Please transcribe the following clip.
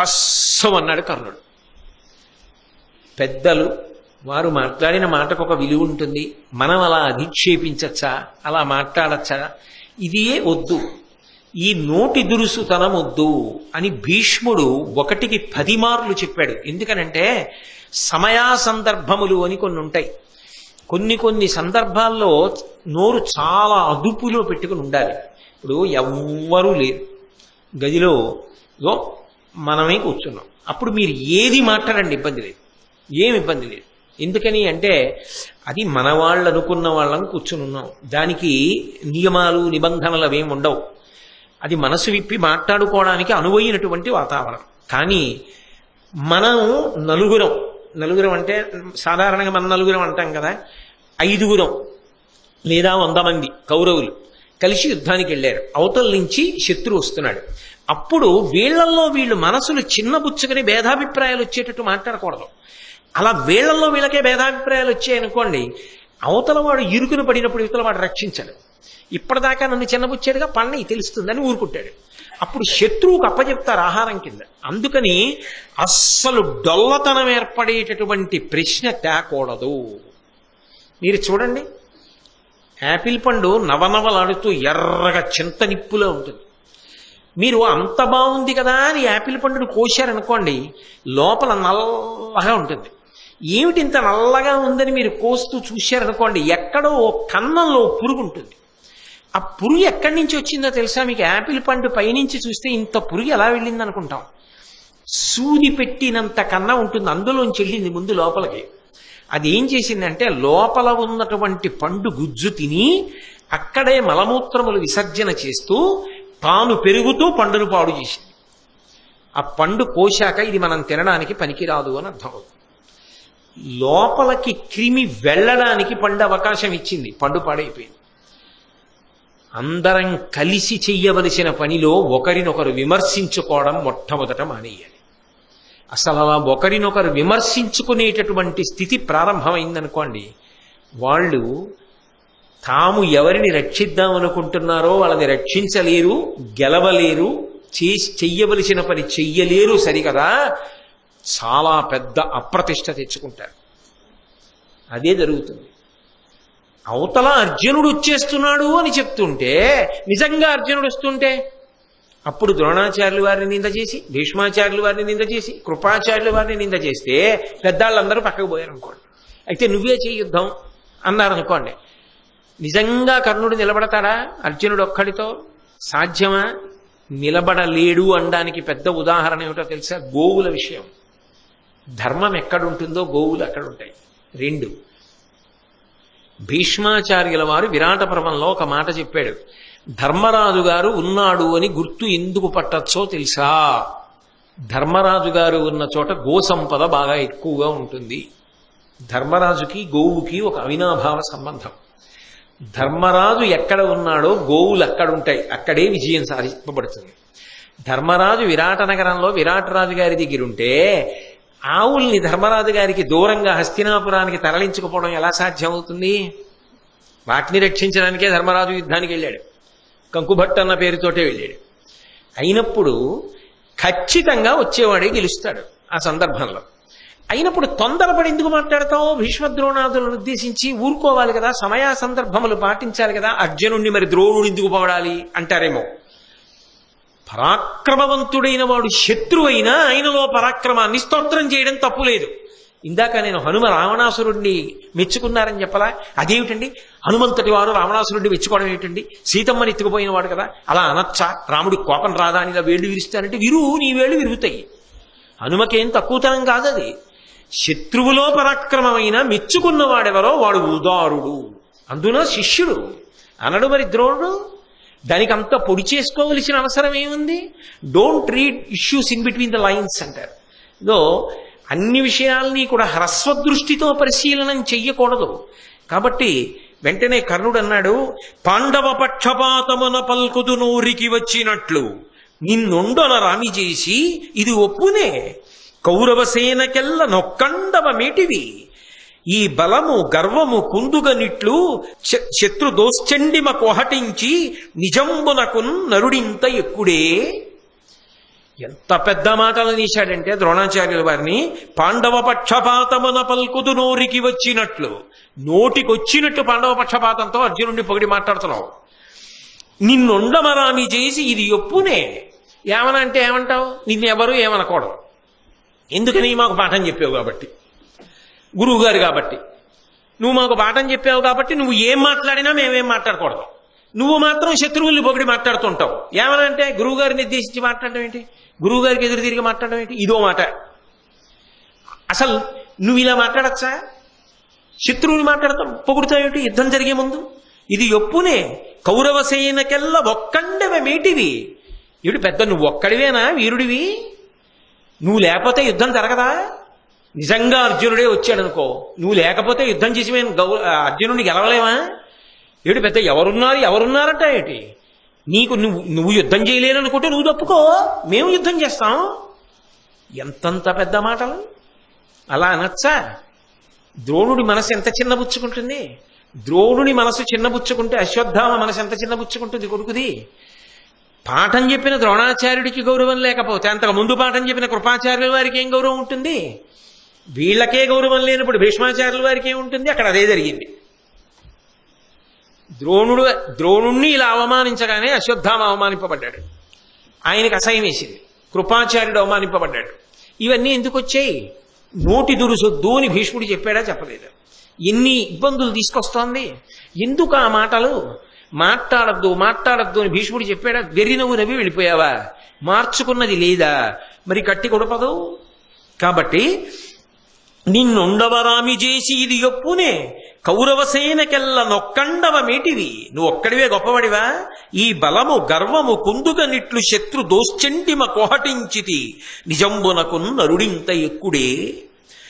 కస్సం అన్నాడు కర్ణుడు. పెద్దలు వారు మాట్లాడిన మాటకు ఒక విలువ ఉంటుంది. మనం అలా అధిక్షేపించచ్చా? అలా మాట్లాడచ్చా? ఇదియే వద్దు. ఈ నోటి దురుసుతనం వద్దు అని భీష్ముడు ఒకటికి పది మార్లు చెప్పాడు. ఎందుకనంటే సమయా సందర్భములు అని కొన్ని ఉంటాయి కొన్ని కొన్ని సందర్భాల్లో నోరు చాలా అదుపులో పెట్టుకుని ఉండాలి. ఇప్పుడు ఎవ్వరూ లేరు. గదిలో మనమే కూర్చున్నాం. అప్పుడు మీరు ఏది మాట్లాడండి ఇబ్బంది లేదు. ఏమి ఇబ్బంది లేదు. ఎందుకని అంటే అది మన వాళ్ళు అనుకున్న వాళ్ళం కూర్చుని ఉన్నాం. దానికి నియమాలు నిబంధనలు అవేమి ఉండవు. అది మనసు విప్పి మాట్లాడుకోవడానికి అనువైనటువంటి వాతావరణం. కానీ మనం నలుగురం నలుగురం అంటే సాధారణంగా మన నలుగురం అంటాం కదా ఐదుగురం లేదా వంద మంది కౌరవులు కలిసి యుద్ధానికి వెళ్ళారు. అవతల నుంచి శత్రువు వస్తున్నాడు. అప్పుడు వీళ్ళల్లో వీళ్ళు మనసులు చిన్నబుచ్చుకుని భేదాభిప్రాయాలు వచ్చేటట్టు మాట్లాడకూడదు. అలా వీళ్ళల్లో వీళ్ళకే భేదాభిప్రాయాలు వచ్చాయనుకోండి అవతల వాడు ఇరుకున పడినప్పుడు ఇవతల వాడు రక్షించాడు. ఇప్పటిదాకా నన్ను చిన్నబుచ్చాడుగా పన్నయ్య తెలుస్తుందని ఊరుకుంటాడు. అప్పుడు శత్రువుకు అప్పచెప్తారు ఆహారం కింద. అందుకని అస్సలు డొల్లతనం ఏర్పడేటటువంటి ప్రశ్న తేకూడదు. మీరు చూడండి యాపిల్ పండు నవనవలాడుతూ ఎర్రగా చింత నిప్పులో ఉంటుంది. మీరు అంత బాగుంది కదా అని యాపిల్ పండును కోశారనుకోండి లోపల నల్లగా ఉంటుంది. ఏమిటి ఇంత నల్లగా ఉందని మీరు కోస్తూ చూశారనుకోండి ఎక్కడో ఓ కన్నంలో పురుగు ఉంటుంది. ఆ పురుగు ఎక్కడి నుంచి వచ్చిందో తెలుసా? మీకు యాపిల్ పండు పైనుంచి చూస్తే ఇంత పురుగు ఎలా వెళ్ళింది అనుకుంటాం సూది పెట్టినంత కన్నా ఉంటుంది అందులోంచి వెళ్ళింది ముందు లోపలికి. అది ఏం చేసిందంటే లోపల ఉన్నటువంటి పండు గుజ్జు తిని అక్కడే మలమూత్రములు విసర్జన చేస్తూ తాను పెరుగుతూ పండును పాడు చేసింది. ఆ పండు కోశాక ఇది మనం తినడానికి పనికిరాదు అని అర్థం. అవుతుంది లోపలికి క్రిమి వెళ్ళడానికి పండు అవకాశం ఇచ్చింది. పండు పాడైపోయింది. అందరం కలిసి చెయ్యవలసిన పనిలో ఒకరినొకరు విమర్శించుకోవడం మొట్టమొదట మానేయాలి. అసలు అలా ఒకరినొకరు విమర్శించుకునేటటువంటి స్థితి ప్రారంభమైందనుకోండి వాళ్ళు తాము ఎవరిని రక్షిద్దాం అనుకుంటున్నారో వాళ్ళని రక్షించలేరు గెలవలేరు చేసి చెయ్యవలసిన పని చెయ్యలేరు సరికదా? చాలా పెద్ద అప్రతిష్ట తెచ్చుకుంటారు. అదే జరుగుతుంది. అవతల అర్జునుడు వచ్చేస్తున్నాడు అని చెప్తుంటే నిజంగా అర్జునుడు వస్తుంటే అప్పుడు ద్రోణాచార్యులు వారిని నింద చేసి భీష్మాచార్యులు వారిని నింద చేసి కృపాచార్యులు వారిని నింద చేస్తే పెద్దాళ్ళందరూ పక్కకు పోయారు అనుకోండి అయితే నువ్వే చేయుద్దాం అన్నారు అనుకోండి నిజంగా కర్ణుడు నిలబడతాడా? అర్జునుడు ఒక్కడితో? సాధ్యమా? నిలబడలేడు అనడానికి పెద్ద ఉదాహరణ ఏమిటో తెలుసా? గోవుల విషయం. ధర్మం ఎక్కడుంటుందో గోవులు అక్కడ ఉంటాయి రెండు. భీష్మాచార్యుల వారు విరాట పర్వంలో ఒక మాట చెప్పాడు. ధర్మరాజు గారు ఉన్నాడు అని గుర్తు ఎందుకు పట్టచ్చో తెలుసా? ధర్మరాజు గారు ఉన్న చోట గో సంపద బాగా ఎక్కువగా ఉంటుంది. ధర్మరాజుకి గోవుకి ఒక అవినాభావ సంబంధం. ధర్మరాజు ఎక్కడ ఉన్నాడో గోవులు అక్కడ ఉంటాయి అక్కడే విజయం సాధింపబడుతుంది. ధర్మరాజు విరాట నగరంలో విరాటరాజు గారి దగ్గర ఉంటే ఆవుల్ని ధర్మరాజు గారికి దూరంగా హస్తినాపురానికి తరలించకపోవడం ఎలా సాధ్యమవుతుంది? వాటిని రక్షించడానికే ధర్మరాజు యుద్ధానికి వెళ్ళాడు. కంకుభట్ అన్న పేరుతోటే వెళ్ళాడు. అయినప్పుడు ఖచ్చితంగా వచ్చేవాడే గెలుస్తాడు ఆ సందర్భంలో. అయినప్పుడు తొందరపడి ఎందుకు మాట్లాడతావు? భీష్మద్రోణాదులను ఉద్దేశించి ఊరుకోవాలి కదా సమయా సందర్భములు పాటించాలి కదా అర్జునుణ్ణి మరి ద్రోణుడు ఎందుకు పోవడాలి? అంటారేమో. పరాక్రమవంతుడైన వాడు శత్రువైనా ఆయనలో పరాక్రమాన్ని స్తోత్రం చేయడం తప్పులేదు ఇందాక నేను హనుమ రావణాసురుడిని మెచ్చుకున్నారని చెప్పలా? అదేమిటండి? హనుమంతటి వారు రావణాసురుడిని మెచ్చుకోవడం ఏమిటండి? సీతమ్మని ఎత్తుకుపోయిన వాడు కదా? అలా అనొచ్చా రాముడి కోపం రాదా అని ఇలా వేళ్ళు విరుస్తానంటే విరువు నీ వేళ్ళు విరుగుతాయి. హనుమకేం తక్కువతనం కాదు అది శత్రువులో పరాక్రమమైన మెచ్చుకున్నవాడెవరో వాడు ఉదారుడు. అందున శిష్యుడు అనడు మరి ద్రోణుడు? దానికి అంత పొడి చేసుకోవలసిన అవసరం ఏముంది? Don't read issues in between the lines అంటారు. ఇదో అన్ని విషయాల్ని కూడా హ్రస్వదృష్టితో పరిశీలనం చెయ్యకూడదు. కాబట్టి వెంటనే కర్ణుడు అన్నాడు పాండవ పక్షపాతమున పల్కుదు నూరికి వచ్చినట్లు. నిన్నుండొన రామి చేసి ఇది ఒప్పునే. కౌరవసేనకెల్ల నొక్కండవ మేటివి. ఈ బలము గర్వము కుందుగనిట్లు శత్రు దోశ్చండిమ కొహటించి నిజంబునకున్ నరుడింత ఎక్కుడే. ఎంత పెద్ద మాటలు తీశాడంటే ద్రోణాచార్యుల వారిని పాండవ పక్షపాతమున పల్కుదు నోరికి వచ్చినట్లు నోటికొచ్చినట్టు పాండవ పక్షపాతంతో అర్జునుడిని పొగిడి మాట్లాడుతున్నావు. నిన్నుండమరామి చేసి ఇది ఒప్పునే ఏమనంటే ఏమంటావు? నిన్నెవరు ఏమనకూడదు. ఎందుకని మాకు పాఠం చెప్పావు కాబట్టి? గురువుగారు కాబట్టి. నువ్వు మాకు పాఠం చెప్పావు కాబట్టి నువ్వు ఏం మాట్లాడినా మేమేం మాట్లాడకూడదు. నువ్వు మాత్రం శత్రువుల్ని పొగిడి మాట్లాడుతుంటావు. ఏమనంటే గురువుగారిని నిర్దేశించి మాట్లాడడం ఏంటి? గురువుగారికి ఎదురు తిరిగి మాట్లాడడం ఏంటి? ఇదో మాట. అసలు నువ్వు ఇలా మాట్లాడచ్చా? శత్రువుని మాట్లాడతాం. పొగుడుతాయేంటి యుద్ధం జరిగే ముందు? ఇది ఎప్పునే కౌరవ సేనకెల్లా ఒక్కండవ మేటివి. ఇడు పెద్ద నువ్వు ఒక్కడివేనా? వీరుడివి? నువ్వు లేకపోతే యుద్ధం జరగదా? నిజంగా అర్జునుడే వచ్చాడు అనుకో నువ్వు లేకపోతే యుద్ధం చేసి మేము గౌ అర్జునుడిని గెలవలేమా? ఏడు పెద్ద ఎవరున్నారు ఎవరున్నారంట ఏంటి? నీకు నువ్వు నువ్వు యుద్ధం చేయలేననుకుంటే నువ్వు తప్పుకో. మేము యుద్ధం చేస్తాం. ఎంతంత పెద్ద మాటలు? అలా అనొచ్చా? ద్రోణుడి మనసు ఎంత చిన్నబుచ్చుకుంటుంది? ద్రోణుడి మనసు చిన్నబుచ్చుకుంటే అశ్వత్థామ మనసు ఎంత చిన్నబుచ్చుకుంటుంది కొడుకుది? పాఠం చెప్పిన ద్రోణాచార్యుడికి గౌరవం లేకపోతే అంతకు ముందు పాఠం చెప్పిన కృపాచార్యుల వారికి ఏం గౌరవం ఉంటుంది? వీళ్ళకే గౌరవం లేనప్పుడు భీష్మాచార్యుల వారికి ఏముంటుంది అక్కడ అదే జరిగింది. ద్రోణుడు ద్రోణుణ్ణి ఇలా అవమానించగానే అశ్వత్థామ అవమానింపబడ్డాడు. ఆయనకి అసహ్యం వేసింది. కృపాచార్యుడు అవమానింపబడ్డాడు. ఇవన్నీ ఎందుకు వచ్చాయి? నోటి దురుసొద్దు అని భీష్ముడు చెప్పాడా చెప్పలేదు. ఎన్ని ఇబ్బందులు తీసుకొస్తోంది? ఎందుకు ఆ మాటలు? మాట్లాడద్దు మాట్లాడద్దు అని భీష్ముడు చెప్పాడా? వెర్రి నువ్వు నవ్వి వెళ్ళిపోయావా? మార్చుకున్నది లేదా? మరి కట్టి కొడపదు? కాబట్టి నిన్నుండవరామి చేసి ఇది ఒప్పునే కౌరవసేనకెల్ల నొక్కండవమేటివి? నువ్వు ఒక్కడివే గొప్పవాడివా? ఈ బలము గర్వము కుందుగనిట్లు శత్రు దోశ్చండిమ కోహటించితి. నిజంబునకు నరుడింత ఎక్కుడే?